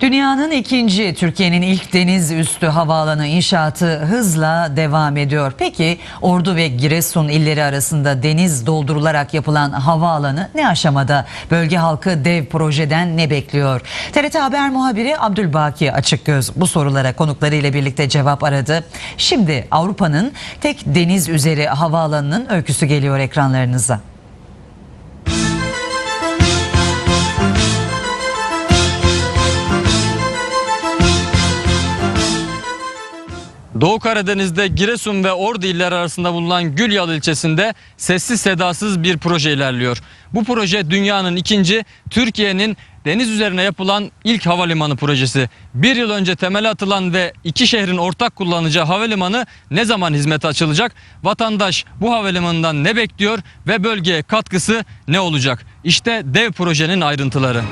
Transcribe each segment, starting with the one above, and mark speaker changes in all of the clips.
Speaker 1: Dünyanın ikinci, Türkiye'nin ilk deniz üstü havaalanı inşaatı hızla devam ediyor. Peki Ordu ve Giresun illeri arasında deniz doldurularak yapılan havaalanı ne aşamada? Bölge halkı dev projeden ne bekliyor? TRT Haber muhabiri Abdülbaki Açıkgöz bu sorulara konuklarıyla birlikte cevap aradı. Şimdi Avrupa'nın tek deniz üzeri havaalanının öyküsü geliyor ekranlarınıza.
Speaker 2: Doğu Karadeniz'de Giresun ve Ordu illeri arasında bulunan Gülyalı ilçesinde sessiz sedasız bir proje ilerliyor. Bu proje dünyanın ikinci, Türkiye'nin deniz üzerine yapılan ilk havalimanı projesi. Bir yıl önce temeli atılan ve iki şehrin ortak kullanacağı havalimanı ne zaman hizmete açılacak? Vatandaş bu havalimanından ne bekliyor ve bölgeye katkısı ne olacak? İşte dev projenin ayrıntıları.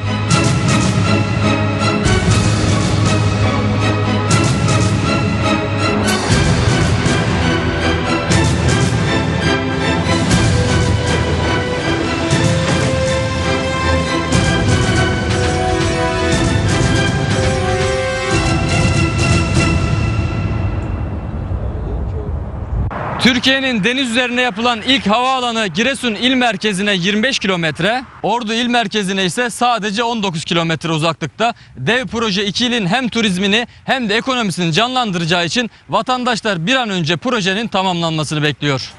Speaker 2: Türkiye'nin deniz üzerine yapılan ilk havaalanı Giresun il merkezine 25 kilometre, Ordu il merkezine ise sadece 19 kilometre uzaklıkta. Dev proje iki ilin hem turizmini hem de ekonomisini canlandıracağı için vatandaşlar bir an önce projenin tamamlanmasını bekliyor.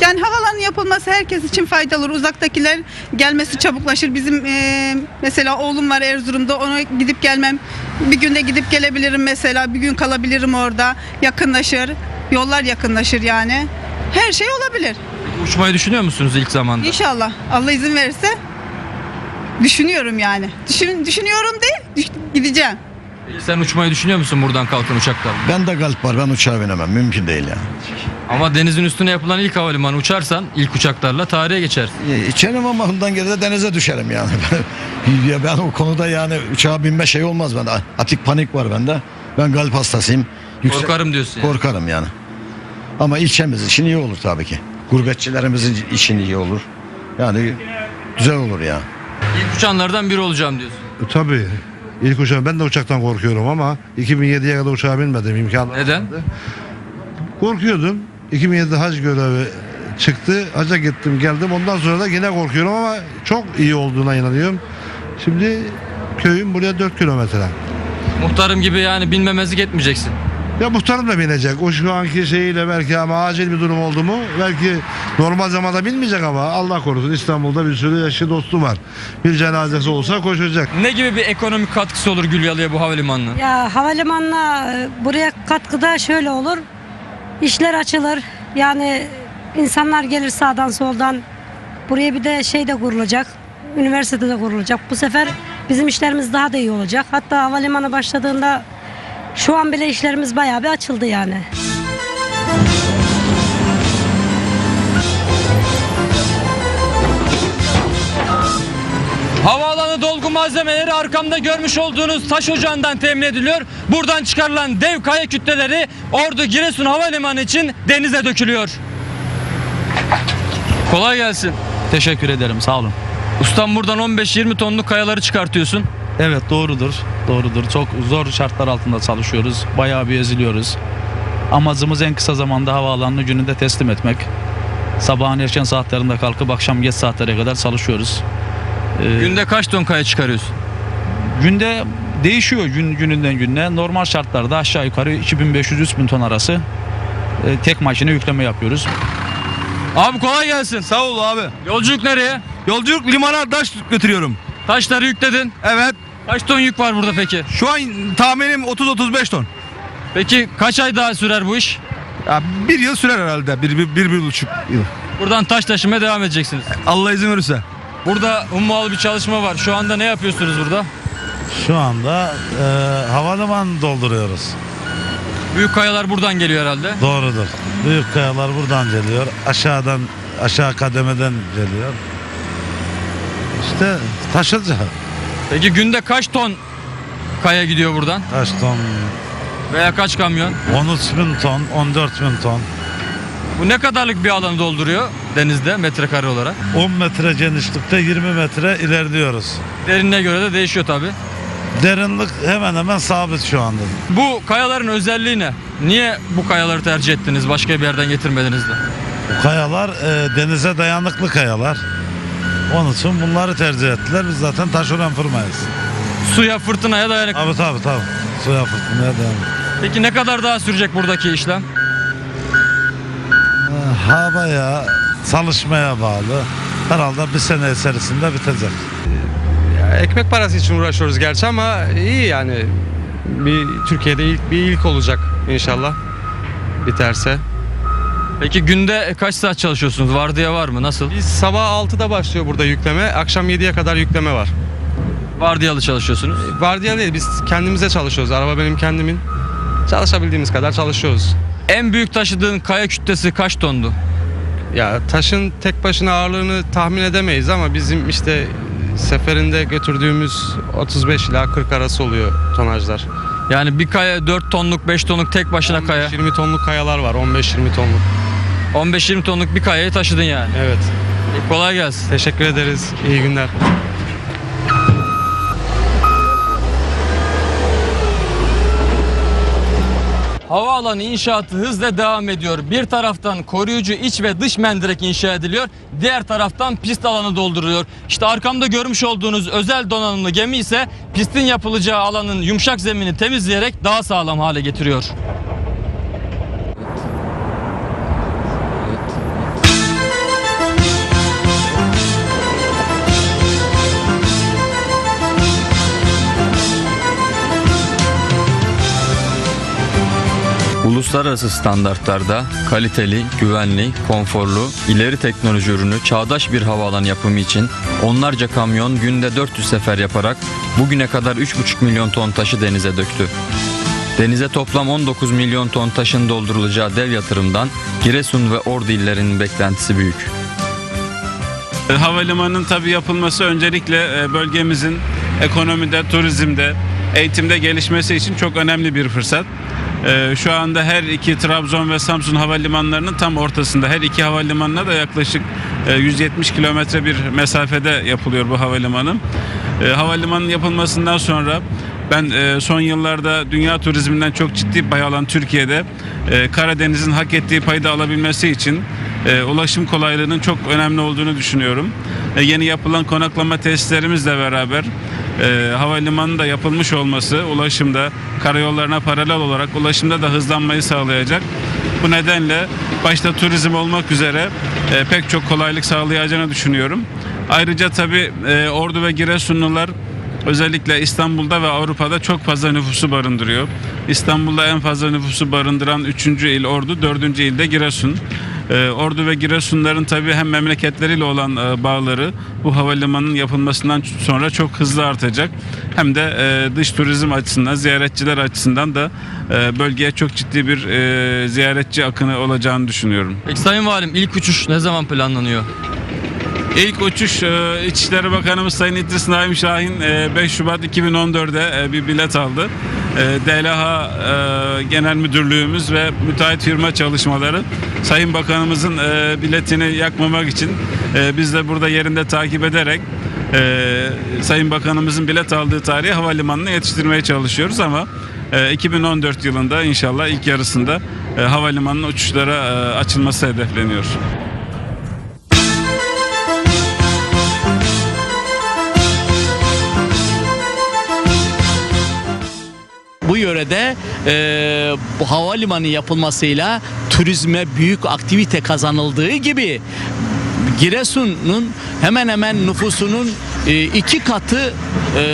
Speaker 3: Yani havalanın yapılması herkes için faydalı olur. Uzaktakiler gelmesi çabuklaşır. Bizim e, mesela oğlum var Erzurum'da. Ona gidip gelmem. Bir günde gidip gelebilirim mesela. Bir gün kalabilirim orada. Yakınlaşır. Yollar yakınlaşır yani. Her şey olabilir.
Speaker 2: Uçmayı düşünüyor musunuz ilk zamanda?
Speaker 3: İnşallah. Allah izin verirse düşünüyorum yani. Düşün, düşünüyorum değil, düş- gideceğim.
Speaker 2: Sen uçmayı düşünüyor musun buradan kalkan uçakla?
Speaker 4: Ben de kalp var ben uçağa binemem mümkün değil ya.
Speaker 2: Ama denizin üstüne yapılan ilk havalimanı uçarsan ilk uçaklarla tarihe geçer.
Speaker 4: E, İçerim ama ondan geri de denize düşerim yani. ya ben o konuda yani uçağa binme şey olmaz bende. Atik panik var bende. Ben kalp hastasıyım. Yüksek-
Speaker 2: Korkarım diyorsun yani.
Speaker 4: Korkarım yani. Ama ilçemiz için iyi olur tabii ki. Gurbetçilerimizin için iyi olur. Yani güzel olur ya.
Speaker 2: İlk uçanlardan biri olacağım diyorsun.
Speaker 5: Tabii. İlk uçağım ben de uçaktan korkuyorum ama 2007'ye kadar uçağa binmedim imkanı.
Speaker 2: Neden?
Speaker 5: Korkuyordum. 2007'de hac görevi çıktı. Hacca gittim geldim. Ondan sonra da yine korkuyorum ama çok iyi olduğuna inanıyorum. Şimdi köyüm buraya 4 kilometre.
Speaker 2: Muhtarım gibi yani binmemezlik etmeyeceksin.
Speaker 5: Ya muhtarım da binecek. O şu anki şeyiyle belki ama acil bir durum oldu mu belki normal zamanda binmeyecek ama Allah korusun İstanbul'da bir sürü yaşlı dostu var. Bir cenazesi olsa koşacak.
Speaker 2: Ne gibi bir ekonomik katkısı olur Gülyalı'ya bu havalimanının?
Speaker 6: Ya havalimanına e, buraya katkıda şöyle olur. İşler açılır. Yani insanlar gelir sağdan soldan. Buraya bir de şey de kurulacak. Üniversite de kurulacak. Bu sefer bizim işlerimiz daha da iyi olacak. Hatta havalimanı başladığında şu an bile işlerimiz bayağı bir açıldı yani.
Speaker 2: Dolgu malzemeleri arkamda görmüş olduğunuz taş ocağından temin ediliyor. Buradan çıkarılan dev kaya kütleleri Ordu Giresun Havalimanı için denize dökülüyor. Kolay gelsin.
Speaker 7: Teşekkür ederim sağ olun.
Speaker 2: Ustam buradan 15-20 tonluk kayaları çıkartıyorsun.
Speaker 7: Evet doğrudur. Doğrudur. Çok zor şartlar altında çalışıyoruz. Bayağı bir eziliyoruz. Amacımız en kısa zamanda havaalanını gününde teslim etmek. Sabahın erken saatlerinde kalkıp akşam geç saatlere kadar çalışıyoruz. Ee,
Speaker 2: Günde kaç ton kaya çıkarıyorsun?
Speaker 7: günde değişiyor gün gününden gününe. Normal şartlarda aşağı yukarı 2500-3000 ton arası e, tek makine yükleme yapıyoruz.
Speaker 2: Abi kolay gelsin.
Speaker 8: Sağ ol abi.
Speaker 2: Yolculuk nereye?
Speaker 8: Yolculuk limana taş götürüyorum.
Speaker 2: Taşları yükledin.
Speaker 8: Evet.
Speaker 2: Kaç ton yük var burada peki?
Speaker 8: Şu an tahminim 30-35 ton.
Speaker 2: Peki kaç ay daha sürer bu iş?
Speaker 8: Ya bir yıl sürer herhalde. Bir, bir, bir, bir buçuk yıl.
Speaker 2: Buradan taş taşımaya devam edeceksiniz.
Speaker 8: Allah izin verirse.
Speaker 2: Burada ummalı bir çalışma var. Şu anda ne yapıyorsunuz burada?
Speaker 5: Şu anda e, havalimanı dolduruyoruz.
Speaker 2: Büyük kayalar buradan geliyor herhalde.
Speaker 5: Doğrudur. Büyük kayalar buradan geliyor. Aşağıdan aşağı kademeden geliyor. İşte taşılacak.
Speaker 2: Peki günde kaç ton kaya gidiyor buradan?
Speaker 5: Kaç ton?
Speaker 2: Veya kaç kamyon?
Speaker 5: 13 bin ton, 14 bin ton.
Speaker 2: Bu ne kadarlık bir alanı dolduruyor? Denizde metrekare olarak?
Speaker 5: 10 metre genişlikte 20 metre ilerliyoruz.
Speaker 2: Derinliğe göre de değişiyor tabi.
Speaker 5: Derinlik hemen hemen sabit şu anda.
Speaker 2: Bu kayaların özelliği ne? Niye bu kayaları tercih ettiniz? Başka bir yerden getirmediniz de.
Speaker 5: Bu kayalar e, denize dayanıklı kayalar. Onun için bunları tercih ettiler. Biz zaten taşeron firmayız.
Speaker 2: Suya, fırtınaya dayanıklı.
Speaker 5: Tabii tabii tabii. Suya fırtınaya dayanıklı.
Speaker 2: Peki ne kadar daha sürecek buradaki işlem?
Speaker 5: Havaya, çalışmaya bağlı. Herhalde bir sene içerisinde bitecek.
Speaker 9: Ekmek parası için uğraşıyoruz gerçi ama iyi yani. Bir Türkiye'de ilk bir ilk olacak inşallah. Biterse.
Speaker 2: Peki günde kaç saat çalışıyorsunuz? Vardiya var mı? Nasıl?
Speaker 9: Biz sabah 6'da başlıyor burada yükleme. Akşam 7'ye kadar yükleme var.
Speaker 2: Vardiyalı çalışıyorsunuz.
Speaker 9: Vardiya değil biz kendimize çalışıyoruz. Araba benim kendimin. Çalışabildiğimiz kadar çalışıyoruz.
Speaker 2: En büyük taşıdığın kaya kütlesi kaç tondu?
Speaker 9: Ya taşın tek başına ağırlığını tahmin edemeyiz ama bizim işte seferinde götürdüğümüz 35 ila 40 arası oluyor tonajlar.
Speaker 2: Yani bir kaya 4 tonluk 5 tonluk tek başına kaya.
Speaker 9: 20 tonluk kayalar var. 15-20 tonluk.
Speaker 2: 15-20 tonluk bir kayayı taşıdın yani.
Speaker 9: Evet.
Speaker 2: Kolay gelsin.
Speaker 9: Teşekkür ederiz. İyi günler.
Speaker 2: Havaalanı inşaatı hızla devam ediyor. Bir taraftan koruyucu iç ve dış mendirek inşa ediliyor. Diğer taraftan pist alanı dolduruluyor. İşte arkamda görmüş olduğunuz özel donanımlı gemi ise pistin yapılacağı alanın yumuşak zemini temizleyerek daha sağlam hale getiriyor. Uluslararası standartlarda kaliteli, güvenli, konforlu, ileri teknoloji ürünü çağdaş bir havaalanı yapımı için onlarca kamyon günde 400 sefer yaparak bugüne kadar 3,5 milyon ton taşı denize döktü. Denize toplam 19 milyon ton taşın doldurulacağı dev yatırımdan Giresun ve Ordu illerinin beklentisi büyük.
Speaker 10: Havalimanının tabii yapılması öncelikle e, bölgemizin ekonomide, turizmde, eğitimde gelişmesi için çok önemli bir fırsat. E, Şu anda her iki Trabzon ve Samsun havalimanlarının tam ortasında. Her iki havalimanına da yaklaşık e, 170 kilometre bir mesafede yapılıyor bu havalimanı. E, Havalimanının yapılmasından sonra ben e, son yıllarda dünya turizminden çok ciddi pay alan Türkiye'de e, Karadeniz'in hak ettiği payı da alabilmesi için e, ulaşım kolaylığının çok önemli olduğunu düşünüyorum. E, yeni yapılan konaklama tesislerimizle beraber e, havalimanının da yapılmış olması ulaşımda karayollarına paralel olarak ulaşımda da hızlanmayı sağlayacak. Bu nedenle başta turizm olmak üzere e, pek çok kolaylık sağlayacağını düşünüyorum. Ayrıca tabii e, Ordu ve Giresunlular Özellikle İstanbul'da ve Avrupa'da çok fazla nüfusu barındırıyor. İstanbul'da en fazla nüfusu barındıran 3. il Ordu, 4. ilde Giresun. Ee, Ordu ve Giresunların tabii hem memleketleriyle olan e, bağları bu havalimanının yapılmasından sonra çok hızlı artacak. Hem de e, dış turizm açısından, ziyaretçiler açısından da e, bölgeye çok ciddi bir e, ziyaretçi akını olacağını düşünüyorum.
Speaker 2: Peki Sayın Valim ilk uçuş ne zaman planlanıyor?
Speaker 10: İlk uçuş e, İçişleri Bakanımız Sayın İdris Naim Şahin e, 5 Şubat 2014'de e, bir bilet aldı. E, DLH e, Genel Müdürlüğümüz ve müteahhit firma çalışmaları Sayın Bakanımızın e, biletini yakmamak için e, biz de burada yerinde takip ederek Sayın Bakanımızın bilet aldığı tarihi havalimanına yetiştirmeye çalışıyoruz ama e, 2014 yılında inşallah ilk yarısında havalimanının uçuşlara açılması hedefleniyor.
Speaker 11: Yörede e, bu havalimanı yapılmasıyla turizme büyük aktivite kazanıldığı gibi Giresun'un hemen hemen nüfusunun e, iki katı e,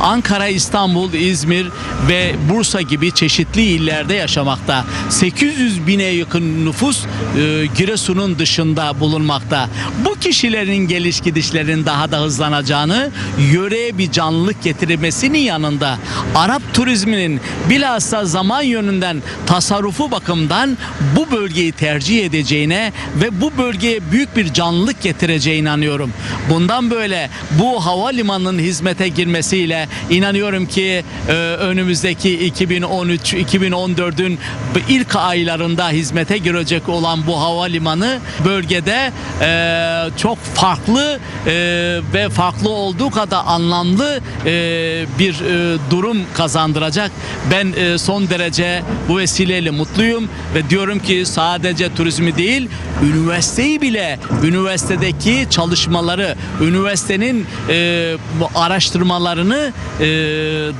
Speaker 11: Ankara, İstanbul, İzmir ve Bursa gibi çeşitli illerde yaşamakta. 800 bine yakın nüfus e, Giresun'un dışında bulunmakta. Bu kişilerin geliş gidişlerin daha da hızlanacağını, yöreye bir canlılık getirilmesinin yanında Arap turizminin bilhassa zaman yönünden tasarrufu bakımdan bu bölgeyi tercih edeceğine ve bu bölgeye büyük bir canlılık getireceğine inanıyorum. Bundan böyle bu havalimanının hizmete girmesiyle nedeniyle inanıyorum ki e, önümüzdeki 2013-2014'ün ilk aylarında hizmete girecek olan bu havalimanı bölgede e, çok farklı e, ve farklı olduğu kadar anlamlı e, bir e, durum kazandıracak. Ben e, son derece bu vesileyle mutluyum ve diyorum ki sadece turizmi değil üniversiteyi bile üniversitedeki çalışmaları üniversitenin e, bu e,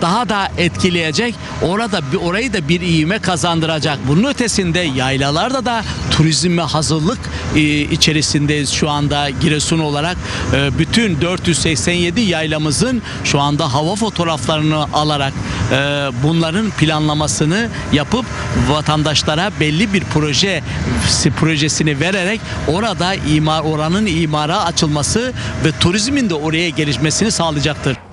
Speaker 11: daha da etkileyecek. Orada orayı da bir ivme kazandıracak. Bunun ötesinde yaylalarda da turizme hazırlık e, içerisindeyiz şu anda Giresun olarak. E, bütün 487 yaylamızın şu anda hava fotoğraflarını alarak e, bunların planlamasını yapıp vatandaşlara belli bir proje projesini vererek orada imar oranın imara açılması ve turizmin de oraya gelişmesini sağlayacaktır.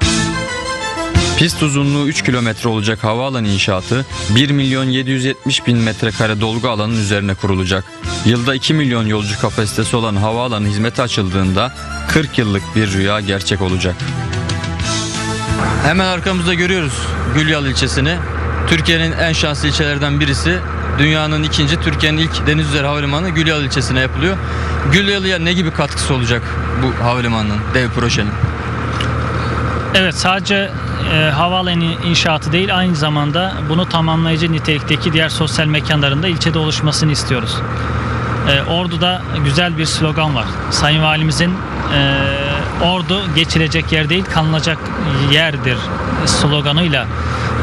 Speaker 2: Pist uzunluğu 3 kilometre olacak havaalanı inşaatı 1 milyon 770 bin metrekare dolgu alanın üzerine kurulacak. Yılda 2 milyon yolcu kapasitesi olan havaalanı hizmete açıldığında 40 yıllık bir rüya gerçek olacak. Hemen arkamızda görüyoruz Gülyalı ilçesini. Türkiye'nin en şanslı ilçelerden birisi. Dünyanın ikinci, Türkiye'nin ilk deniz üzeri havalimanı Gülyalı ilçesine yapılıyor. Gülyalı'ya ne gibi katkısı olacak bu havalimanının, dev projenin?
Speaker 12: Evet sadece e, havaalanı inşaatı değil aynı zamanda bunu tamamlayıcı nitelikteki diğer sosyal mekanlarında ilçede oluşmasını istiyoruz. E, Ordu'da güzel bir slogan var. Sayın Valimizin e, Ordu geçilecek yer değil kalınacak yerdir sloganıyla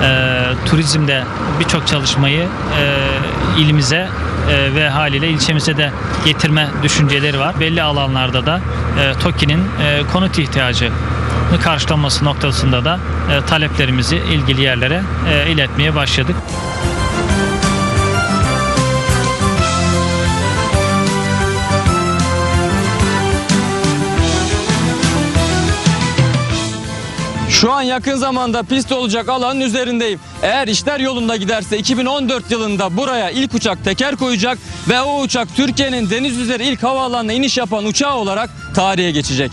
Speaker 12: e, turizmde birçok çalışmayı e, ilimize e, ve haliyle ilçemize de getirme düşünceleri var. Belli alanlarda da e, TOKİ'nin e, konut ihtiyacı karşılanması noktasında da e, taleplerimizi ilgili yerlere e, iletmeye başladık.
Speaker 2: Şu an yakın zamanda pist olacak alanın üzerindeyim. Eğer işler yolunda giderse 2014 yılında buraya ilk uçak teker koyacak ve o uçak Türkiye'nin deniz üzeri ilk havaalanına iniş yapan uçağı olarak tarihe geçecek.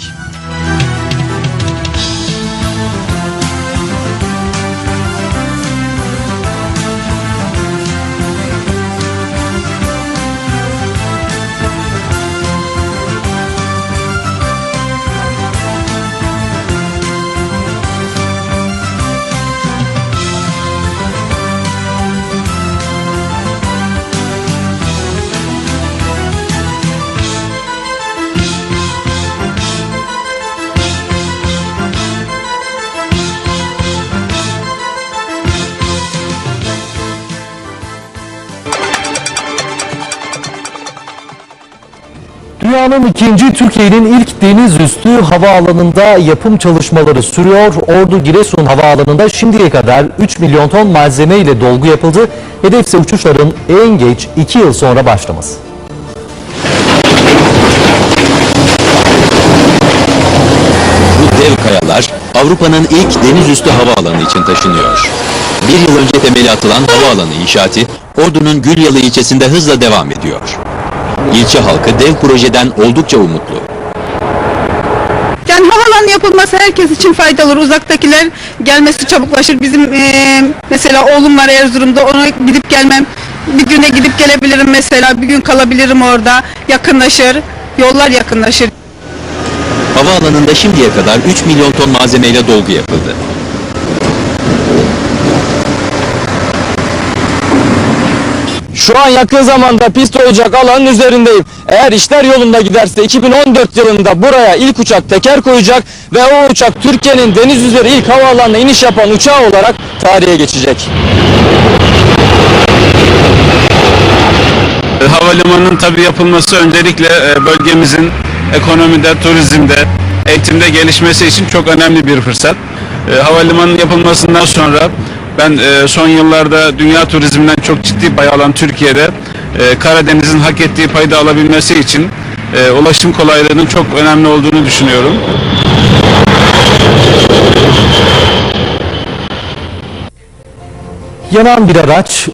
Speaker 13: Dünyanın ikinci Türkiye'nin ilk deniz üstü havaalanında yapım çalışmaları sürüyor. Ordu Giresun Havaalanı'nda şimdiye kadar 3 milyon ton malzeme ile dolgu yapıldı. Hedefse uçuşların en geç 2 yıl sonra başlaması.
Speaker 14: Bu dev kayalar Avrupa'nın ilk denizüstü havaalanı için taşınıyor. Bir yıl önce temeli atılan havaalanı inşaatı Ordu'nun Gülyalı ilçesinde hızla devam ediyor. İlçe halkı dev projeden oldukça umutlu.
Speaker 3: Yani havalanın yapılması herkes için faydalı olur. Uzaktakiler gelmesi çabuklaşır. Bizim e, mesela oğlum var Erzurum'da. Ona gidip gelmem. Bir güne gidip gelebilirim mesela. Bir gün kalabilirim orada. Yakınlaşır. Yollar yakınlaşır.
Speaker 14: Havaalanında şimdiye kadar 3 milyon ton malzemeyle dolgu yapıldı.
Speaker 2: Şu an yakın zamanda pist olacak alanın üzerindeyim. Eğer işler yolunda giderse 2014 yılında buraya ilk uçak teker koyacak ve o uçak Türkiye'nin deniz üzeri ilk havaalanına iniş yapan uçağı olarak tarihe geçecek.
Speaker 10: Havalimanının tabii yapılması öncelikle e, bölgemizin ekonomide, turizmde, eğitimde gelişmesi için çok önemli bir fırsat. E, Havalimanının yapılmasından sonra ben e, son yıllarda dünya turizminden çok ciddi pay alan Türkiye'de e, Karadeniz'in hak ettiği payda alabilmesi için e, ulaşım kolaylığının çok önemli olduğunu düşünüyorum.
Speaker 13: Yanan bir araç